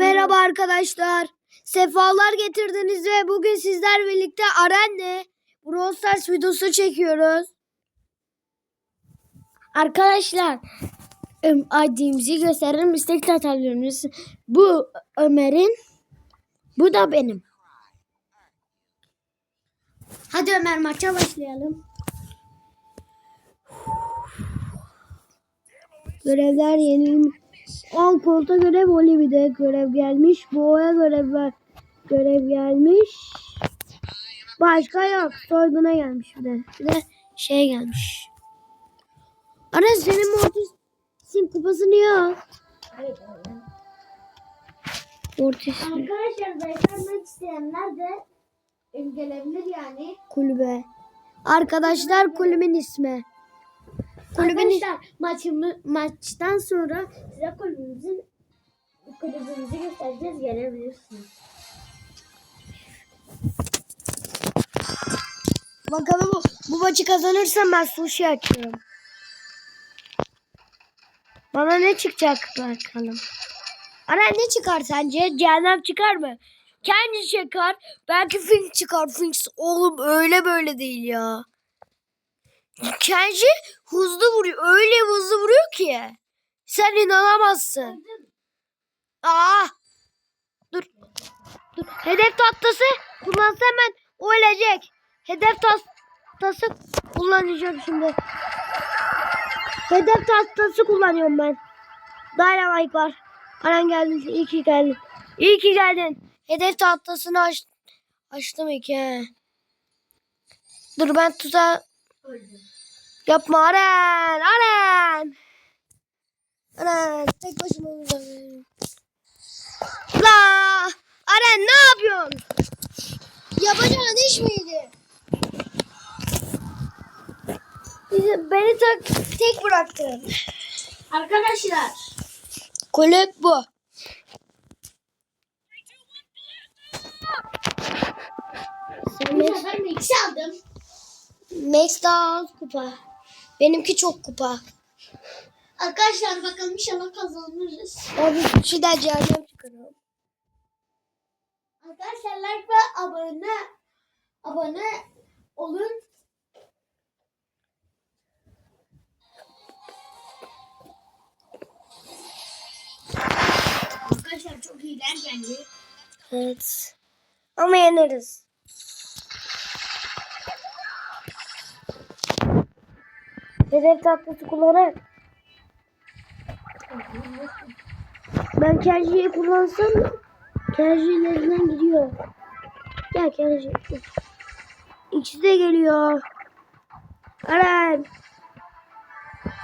Merhaba arkadaşlar. Sefalar getirdiniz ve bugün sizler birlikte Aren'le Brawl Stars videosu çekiyoruz. Arkadaşlar ID'mizi gösterelim. İstek atabiliyoruz. Bu Ömer'in. Bu da benim. Hadi Ömer maça başlayalım. Görevler yeni. Al kolta görev Olivi'de görev gelmiş. Boğa'ya görev görev gelmiş. Başka yok. Soyguna gelmiş bir de. Bir de şey gelmiş. Ana senin Mortis'in kupasını yok. Mortis Arkadaşlar beslenmek isteyenler de gelebilir yani. kulübe. Arkadaşlar kulübün ismi. Arkadaşlar maçımı, maçtan sonra size kulübümüzün kulübümüzü göstereceğiz gelebilirsiniz. Bakalım bu, maçı kazanırsam ben sushi açıyorum. Bana ne çıkacak bakalım. Ana ne çıkar sence? Cehennem çıkar mı? Kendi çıkar. Belki Finks çıkar. Finks oğlum öyle böyle değil ya. Kenji hızlı vuruyor. Öyle hızlı vuruyor ki. Sen inanamazsın. Aa! Dur. Dur. Hedef tahtası kullansa hemen ölecek. Hedef tahtası kullanacağım şimdi. Hedef tahtası kullanıyorum ben. Dynamite var. Aran geldin. İyi ki geldin. İyi ki geldin. Hedef tahtasını aç, açtım iki. he. Dur ben yapma Aren. Aren. Aren tek başıma uzanıyorum. La Aren ne yapıyorsun? Yapacağın iş miydi? Bizi- Beni tek, tek bıraktın. Arkadaşlar Kulüp bu. Sen sefer Max'i aldım. Max daha az kupa. Benimki çok kupa. Arkadaşlar bakalım inşallah kazanırız. Abi bir şeyden cehennem çıkarıyorum. Arkadaşlar like ve abone abone olun. Arkadaşlar çok iyiler geldi. Evet. Ama yeneriz. Hedef tahtası kullanarak. Ben Kerji'yi kullansam Kerji'lerinden gidiyor. Gel Kerji. İkisi de geliyor. Aren.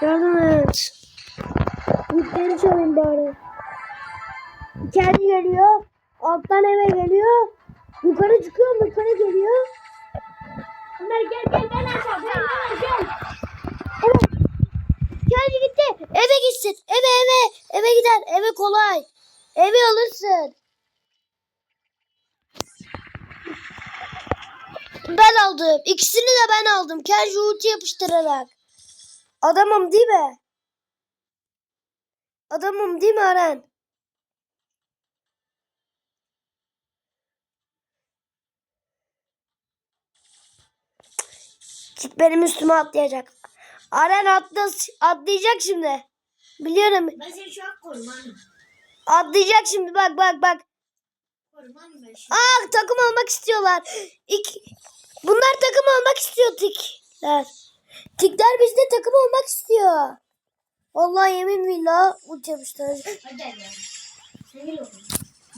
Yardım et. Yükleri çalayım bari. Kendi geliyor. Alttan eve geliyor. Yukarı çıkıyor yukarı geliyor. Ömer gel gel ben aşağı gel Ömer gel. Kendi gitti. Eve gitsin. Eve eve. Eve gider. Eve kolay. Eve alırsın. Ben aldım. İkisini de ben aldım. Kenji ulti yapıştırarak. Adamım değil mi? Adamım değil mi Aren? Çık benim üstüme atlayacak. Aren atla, atlayacak şimdi. Biliyorum. Ben seni şu an korumanım. Atlayacak şimdi bak bak bak. Korumanım ben şu Aa takım olmak istiyorlar. İki... Bunlar takım olmak istiyor tikler. Tikler bizde takım olmak istiyor. Vallahi yemin billah ulti yapıştıracak. Hadi. Sen gel oğlum.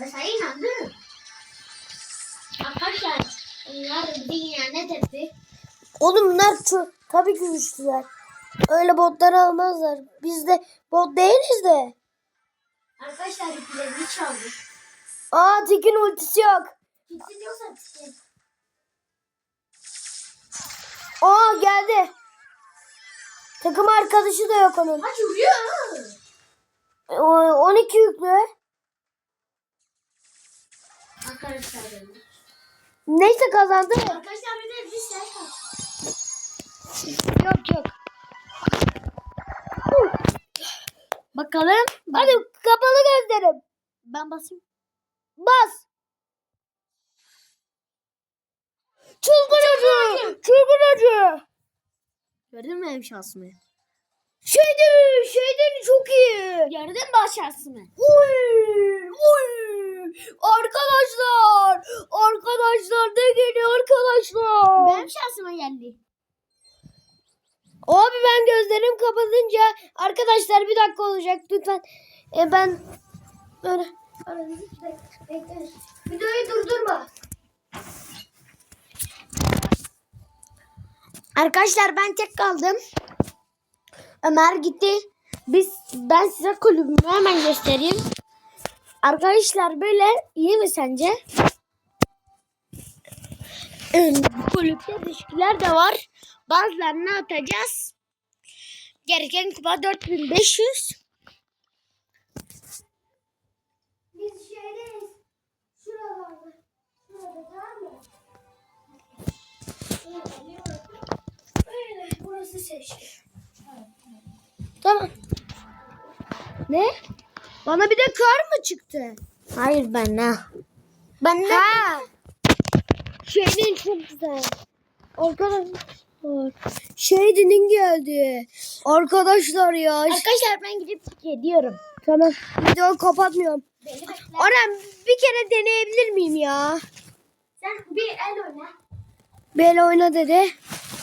Ben sana inandım. Arkadaşlar onlar ihanet etti. Oğlum bunlar tabii ki güçlüler. Öyle botları almazlar. Biz de bot değiliz de. Arkadaşlar ipilerini çaldı. Aa Tik'in ultisi yok. Gitsin yoksa gitsin. Aa geldi. Takım arkadaşı da yok onun. Maç vuruyor. O- 12 yüklü. Arkadaşlar benim. Neyse kazandı. Arkadaşlar bir de bir şey. Yok yok. Bakalım. Hadi kapalı gözlerim. Ben basayım. Bas. Çılgın acı. Çılgın acı. Gördün mü benim şansımı? Şeydi, şeyden çok iyi. Gördün mü şansımı? Uy, uy. Arkadaşlar, arkadaşlar ne geliyor arkadaşlar? Benim şansıma geldi. Abi ben gözlerim kapatınca arkadaşlar bir dakika olacak lütfen. E ben böyle. Videoyu durdurma. Arkadaşlar ben tek kaldım. Ömer gitti. Biz ben size kulübümü hemen göstereyim. Arkadaşlar böyle iyi mi sence? Kulüpte ilişkiler de var. Bazılarını atacağız. Gereken kupa 4500. Biz şeydeyiz. Şuralarda. Şurada tamam mı? Böyle burası seçti. Tamam. Ne? Bana bir de kar mı çıktı? Hayır ben ne? Ben ne? Ha. Şeyin çok güzel. Arkadaşlar. Şeydinin geldi. Arkadaşlar ya. Arkadaşlar ben gidip geliyorum. Tamam. Videoyu kapatmıyorum. Orhan bir kere deneyebilir miyim ya? Sen bir el oyna. Böyle oyna dedi.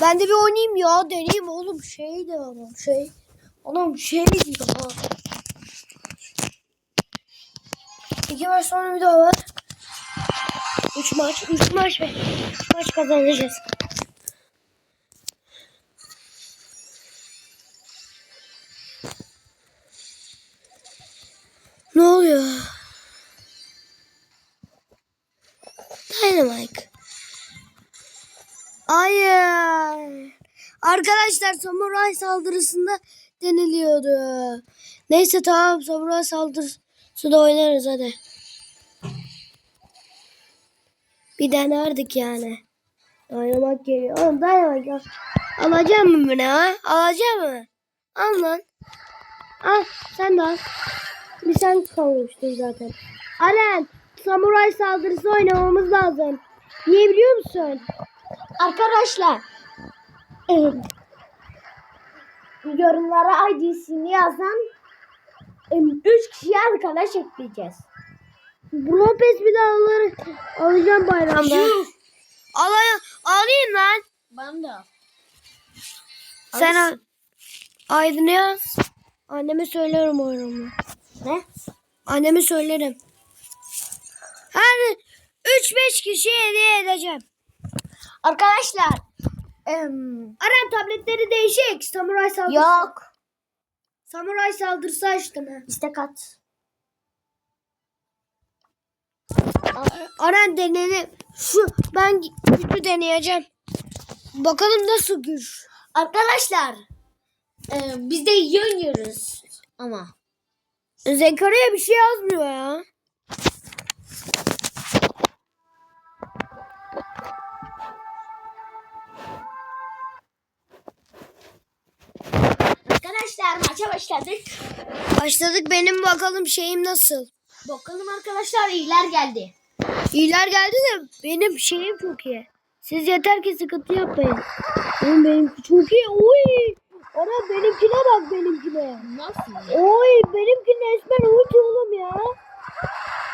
Ben de bir oynayayım ya. Deneyeyim oğlum. Şey de oğlum şey. Oğlum şey diyor. İki maç sonra bir daha var. Üç maç. Üç maç ve maç kazanacağız. Ne oluyor? Dynamite. Hayır. Arkadaşlar samuray saldırısında deniliyordu. Neyse tamam samuray saldırısı da oynarız hadi. Bir denerdik yani. Oynamak geliyor. Oğlum dayanak ya. Alacağım mı bunu ha? Alacağım mı? Al lan. Al sen de al. Bir sen kalmıştın zaten. Alen samuray saldırısı oynamamız lazım. Niye biliyor musun? Arkadaşlar. yorumlara ID'sini yazan 3 kişi arkadaş ekleyeceğiz. Lopez bile alır, alacağım bayramda. Alayım, alayım lan. Ben de. Sen al. Aydın'ı yaz. Anneme söylerim o yorumu. Ne? Anneme söylerim. Her 3-5 kişi hediye edeceğim. Arkadaşlar. em, Aran tabletleri değişik. Samuray saldırısı. yok. Samuray saldırısı açtım. İstek at. Aran deneni şu ben gücü deneyeceğim. Bakalım nasıl güç. Arkadaşlar. e, biz de iyi oynuyoruz. Ama. Zekeriya bir şey yazmıyor ya. Arkadaşlar maça başladık. Başladık benim bakalım şeyim nasıl. Bakalım arkadaşlar iyiler geldi. İyiler geldi de benim şeyim çok iyi. Siz yeter ki sıkıntı yapmayın. Oğlum benimki çok iyi. Oy. Ana benimkine bak benimkine. Nasıl? Oy benimkinin esmer ulti oğlum ya.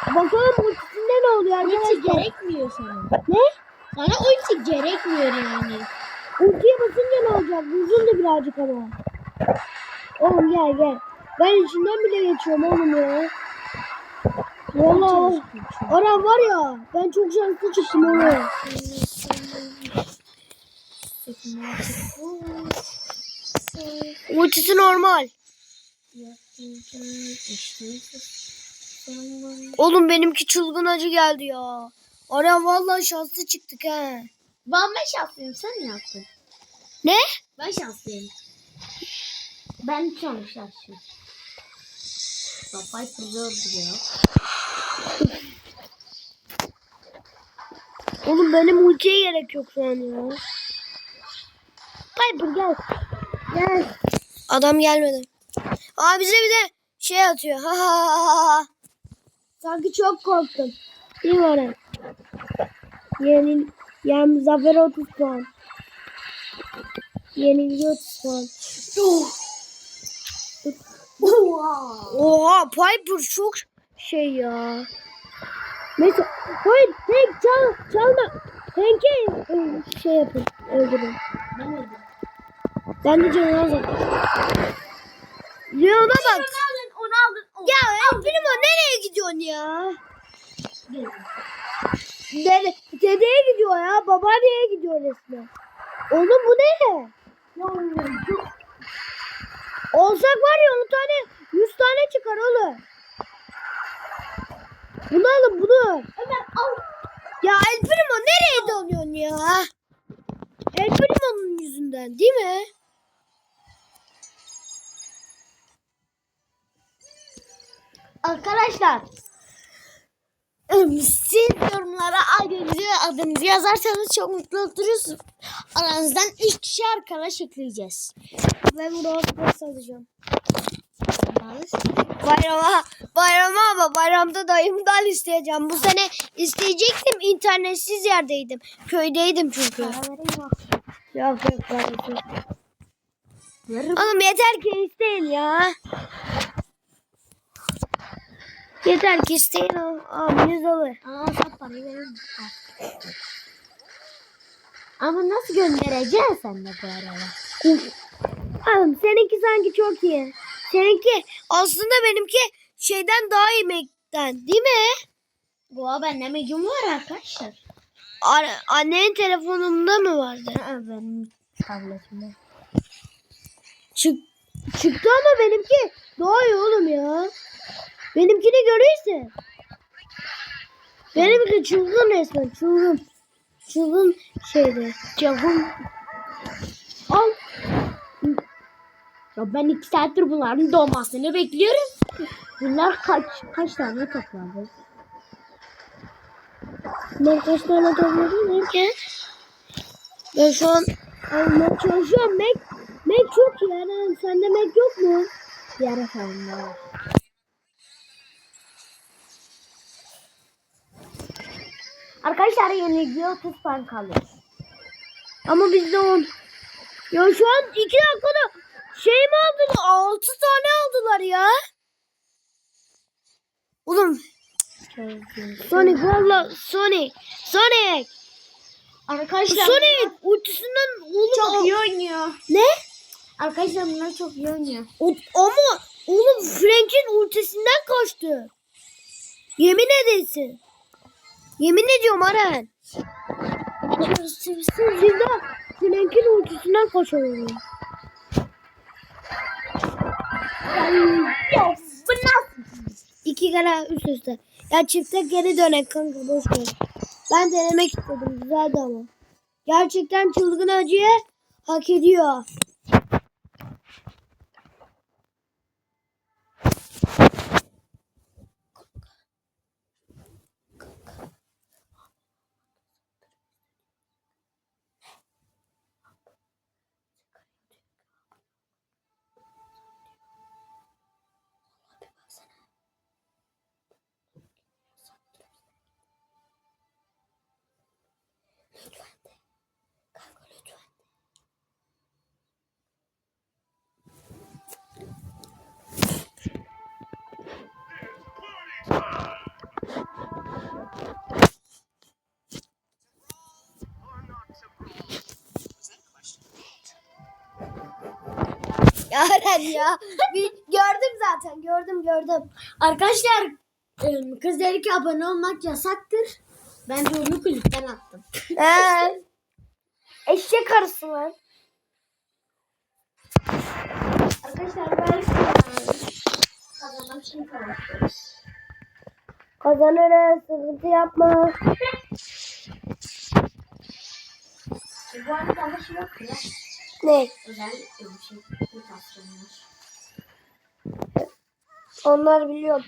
Bakalım ultisinde ne oluyor Ulti arkadaşlar. gerekmiyor sana. Ne? Sana ulti gerekmiyor yani. Ultiye basınca ne olacak? Uzun da birazcık ama. Oğlum gel gel. Ben içinden bile geçiyorum oğlum ya. Vallahi Aram var ya ben çok şanslı çıktım oğlum. Ultisi normal. Oğlum benimki çılgın acı geldi ya. Aram vallahi şanslı çıktık he. Ben ben şanslıyım sen ne yaptın? Ne? Ben şanslıyım. Ben çok şanslıyım. Kafayı fırlıyordu ya. Oğlum benim ultiye gerek yok şu an ya. Piper gel. Gel. Adam gelmedi. Aa bize bir de şey atıyor. Ha ha ha ha. Sanki çok korktum. Değil mi Eren? Yeni, yani Zafer 30 puan. Yenilgi 30 puan. Oha Piper çok şey ya. Mesela hayır Hank çal, çalma. Hank'e ıı, şey yapın öldürün. Ben öldüm. Ben de canına zaten. Leon'a bak. Onu alın, onu alın. Onu Ya El Primo nereye gidiyorsun ya? Dede, dedeye gidiyor ya. Babaanneye gidiyor resmen. Oğlum bu ne? Olsak var ya 10 tane 100 tane çıkar oğlum. Bunu alın bunu. Ömer al. Ya El Primo nereye dalıyorsun ya? El Primo'nun yüzünden değil mi? Arkadaşlar siz yorumlara adınızı, adınızı yazarsanız çok mutlu oluruz. Aranızdan 3 kişi arkadaş ekleyeceğiz. Ben Stars alacağım. Bayrama, bayrama ama bayramda dayımdan isteyeceğim. Bu sene isteyecektim internetsiz yerdeydim. Köydeydim çünkü. Yok yok parası. Oğlum yeter ki isteyin ya. Yeter ki isteyin. Abiniz olur. Aa sen parayı verir Ama nasıl göndereceksin sen de bu arada? Oğlum seninki sanki çok iyi. Seninki aslında benimki şeyden daha iyi Mac'ten değil mi? Bu bende medium var arkadaşlar. Ar- annenin telefonunda mı vardı? Benim tabletimde. Çık çıktı ama benimki daha iyi oğlum ya. Benimkini görüyorsun. Benimki çılgın resmen çılgın. Çılgın şeydi. Çılgın. Al. Ya ben iki saattir bunların doğmasını bekliyorum. Bunlar kaç kaç tane topladı? Ben kaç tane topladım ki? Ben şu an almaya çalışıyorum. Mac, Mac çok. Yani sende Mac yok mu? Var. Arkadaşlar yenilgiye 30 puan kalıyor. Ama bizde 10. Ya şu an 2 dakikada şey mi aldılar? 6 tane aldılar ya. Oğlum Sonic valla Sonic. Sonic. Arkadaşlar Sonic ultisinden oğlum çok al- iyi oynuyor. Ne? Arkadaşlar bunlar çok iyi oynuyor. O, ama oğlum Frank'in ultisinden kaçtı. Yemin edersin. Yemin ediyorum Aren. Sizde Frank'in ultisinden kaçıyorum. Ya bu nasıl? İki kere üst üste. Ya çifte geri dönek kanka boş ver. Ben denemek istedim güzeldi ama. Gerçekten çılgın acıya hak ediyor. Ya Aren ya. Bir, gördüm zaten gördüm gördüm. Arkadaşlar kız dedi ki abone olmak yasaktır. Ben de onu kulüpten attım. Ee, eşek arısı lan. Arkadaşlar ben kazanmak için konuşuyoruz. Kazanırız sıkıntı yapma. Bu arada şey yok ya. Ne? Özel bir şey. Onlar biliyorum.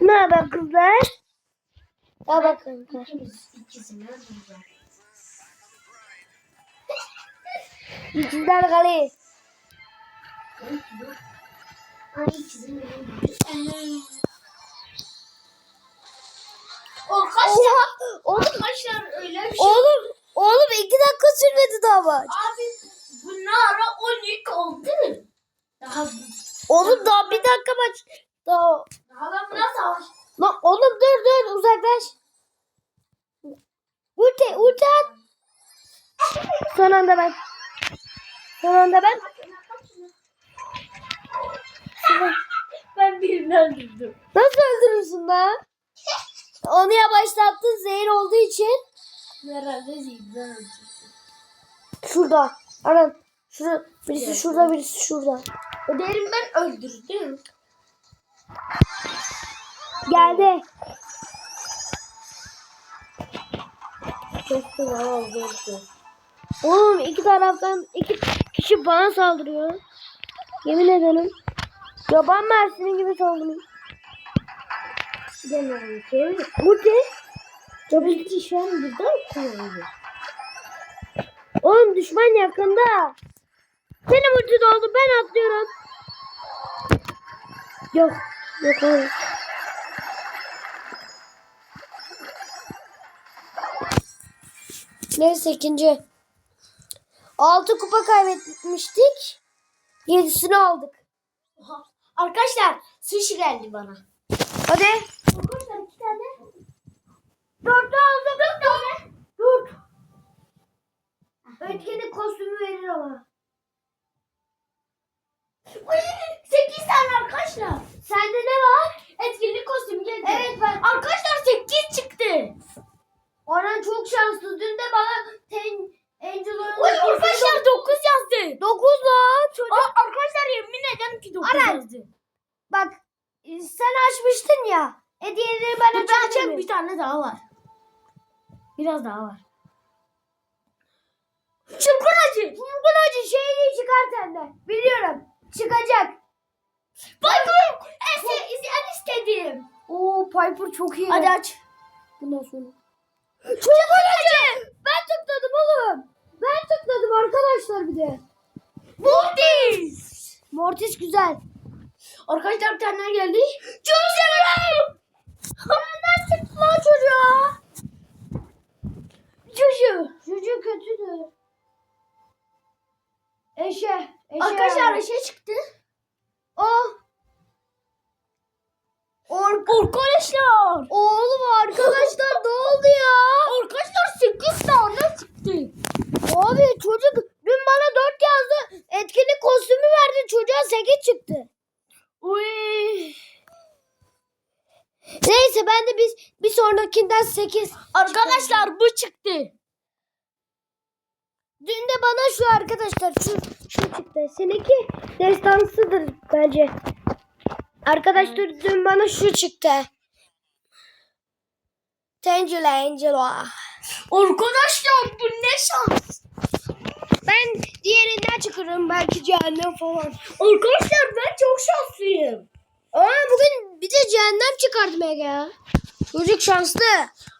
Ne haber kızlar? Ya bakın. İkimiz ikisini öldüreceğim. İkizler. Ay benim. Arkadaşlar, arkadaşlar öyle bir şey. Oğlum, oğlum iki dakika sürmedi daha maç. Abi bunlara 12 oldu. Daha Oğlum daha bir dakika maç. Daha. daha ben buna savaş. Lan oğlum dur dur uzaklaş. Ulti ulti at. Son anda ben. Son anda ben. Ben birini öldürdüm. Nasıl öldürürsün lan? Onu yavaşlattın zehir olduğu için. Herhalde zihninden öldürdüm. Şurada. Anan. Şurada. Birisi şurada birisi şurada. Derim ben öldürdüm. Geldi. Kestim ama öldürdüm. Oğlum iki taraftan iki kişi bana saldırıyor. Yemin ederim. Yaban mersini gibi saldırıyor. Demiyorum ki. Ulti. Tabii ki şu an burada kullanıyor. Oğlum düşman yakında. Benim ulti doldu ben atlıyorum. Yok. Yok oğlum. Neyse ikinci. Altı kupa kaybetmiştik. Yedisini aldık. Arkadaşlar sushi geldi bana. Hadi. Dört aldım. Dört tane. Dört. Ötkenin kostümü verir ama. Ay, sekiz tane arkadaşlar. Sende ne var? Etkinlik kostümü geldi. Evet ben. Arkadaşlar sekiz çıktı. Orhan çok şanslı. Dün de bana ten, Angel Oy arkadaşlar dokuz yazdı. 9 lan çocuk. Aa, arkadaşlar yemin ederim ki dokuz Aran. yazdı. Bak e, sen açmıştın ya. Hediyeleri ben açabilirim. bir tane daha var. Biraz daha var. Çılgın acı. Çılgın acı şeyini çıkart senden. Biliyorum. Çıkacak. Bakın. Ese, izleyen istedim. Oo Piper çok iyi. Hadi aç. Bundan sonra. Çılgın acı. Ben tıkladım oğlum. Ben tıkladım arkadaşlar bir de. Mortis. Mortis güzel. Arkadaşlar bir tane geldi. Çocuğum. Nereden çıktı lan çocuğa? Eşe. Eşe Arkadaşlar şey çıktı. Oh. Ork. Arkadaşlar. Oğlum arkadaşlar ne oldu ya? Arkadaşlar sekiz tane çıktı. Abi çocuk dün bana 4 yazdı. Etkinlik kostümü verdi. Çocuğa 8 çıktı. Uy. Neyse ben de biz bir sonrakinden 8. Arkadaşlar bu çıktı. Dün de bana şu arkadaşlar şu şu çıktı. Seninki destansıdır bence. Arkadaşlar dün bana şu çıktı. Tangela Angelo. Arkadaşlar bu ne şans. Ben diğerinden çıkarım belki cehennem falan. Arkadaşlar ben çok şanslıyım. Aa bugün bir de cehennem çıkardım Ege. Çocuk şanslı.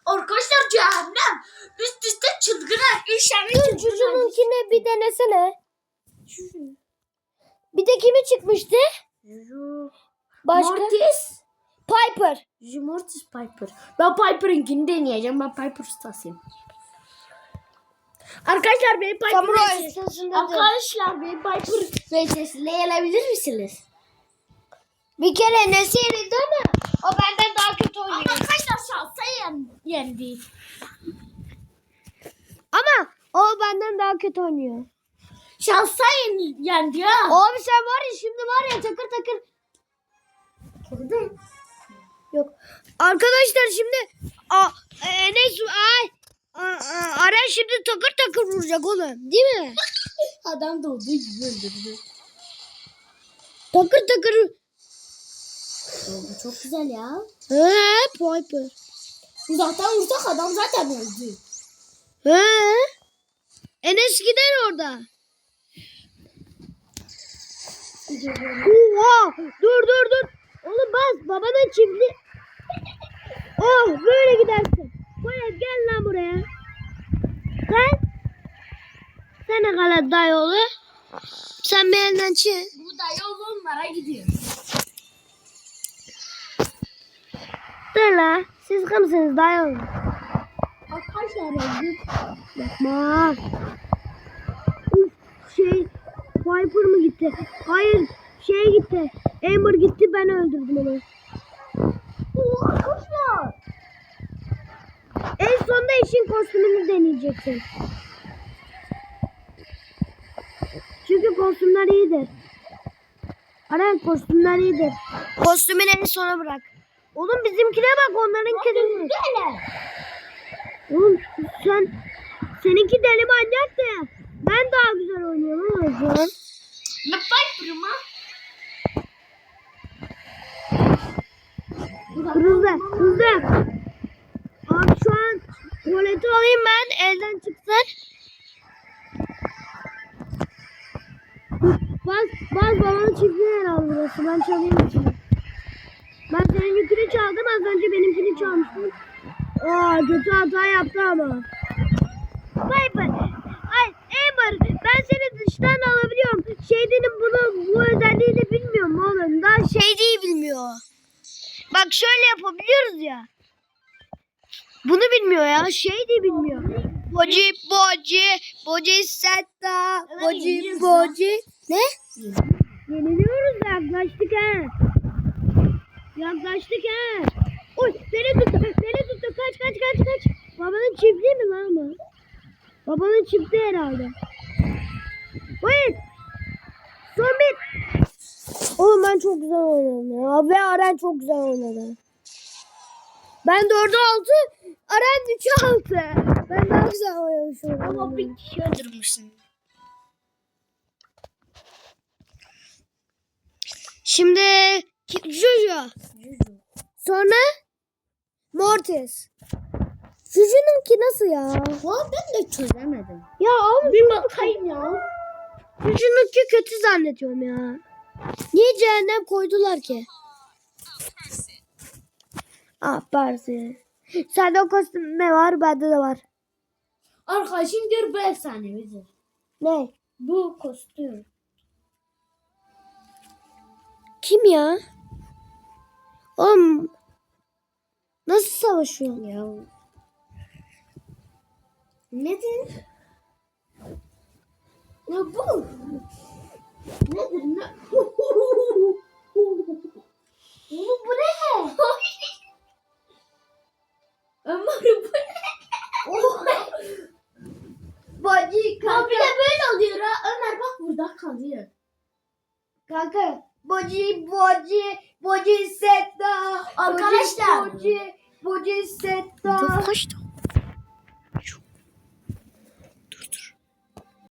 Arkadaşlar cehennem. Üst üste çılgın üç tane Dur çılgın çocuğununkini bir denesene. Bir de kimi çıkmıştı? Başka? Mortis. Piper. Mortis Piper. Ben Piper'ınkini deneyeceğim. Ben Piper ustasıyım. Arkadaşlar benim Piper Samuray. Arkadaşlar benim Piper VS'sine gelebilir misiniz? Bir kere nesi yenildi ama o benden daha kötü Ama oynuyor. arkadaşlar şansa yen, yendi. Ama o benden daha kötü oynuyor. Şansa yen, yendi ya. Abi sen var ya şimdi var ya takır takır. Yok. Arkadaşlar şimdi a, Enes ay a, a, Aren şimdi takır takır vuracak oğlum. Değil mi? Adam da olduğu gibi öldürdü. Takır takır. Oldu çok güzel ya. He Piper. Uzaktan vursak adam zaten öldü. He. Enes gider orada. Oha! Dur dur dur. Oğlum bas babana çiftli. Oh böyle gidersin. Poyraz gel lan buraya. Gel. Sana kala dayı oğlu. Sen bir elden çık. Bu da yol onlara gidiyor. Dur la. Siz kimsiniz dayan. Arkadaşlar yazdık. Yapma. Uf şey Viper mı gitti? Hayır şey gitti. Amber gitti ben öldürdüm onu. Arkadaşlar. En sonunda işin kostümünü deneyeceksin. Çünkü kostümler iyidir. Aran kostümler iyidir. Kostümünü en sona bırak. Oğlum bizimkine bak onların kedisi. Oğlum sen seninki deli manyak da ben daha güzel oynuyorum ama şu an. Ne Viper'ım ha? Hızlı hızlı. Abi şu an tuvaleti alayım ben elden çıksın. Bas bas babanın çiftliği herhalde burası. Ben çalayım içine. Ben senin yükünü çaldım az önce benimkini çalmıştım. Aa kötü hata yaptı ama. Viper. Ay Amber ben seni dıştan alabiliyorum. Şeydenin bunu bu özelliğini bilmiyorum oğlum. Daha şey değil bilmiyor. Bak şöyle yapabiliyoruz ya. Bunu bilmiyor ya. Şey de bilmiyor. Boci boci boci setta boci boci. Ne? Yeniliyoruz yaklaştık ha. Yaklaştık ha. Oy beni tuttu. Beni tuttu. Kaç kaç kaç kaç. Babanın çiftliği mi lan bu? Babanın çiftliği herhalde. Wait. Son. Oğlum ben çok güzel oynadım ya. Ve Aren çok güzel oynadı. Ben 4'e 6, Aren 3'e 6. Ben daha güzel oynamışım. Ama bir kişi öldürmüşsün. Şimdi ki- Juju. Sonra Mortis. Juju'nunki nasıl ya? Ulan ben de çözemedim. Ya abi Bir bakayım ya. Juju'nunki kötü zannediyorum ya. Niye cehennem koydular ki? Ah Persi. Sende o kostüm ne var? Bende de var. Arkadaşım diyor bu efsanevidir. Ne? Bu kostüm. Kim ya? Oğlum nasıl savaşıyor? Ya. Nedir? Ya bu. Nedir ne? Oğlum bu ne? Ömer bu ne? Bacı Ya bir de böyle oluyor ha. Ömer bak burada kalıyor. Kanka boci boci boci setta Arkadaşlar. boci boci setta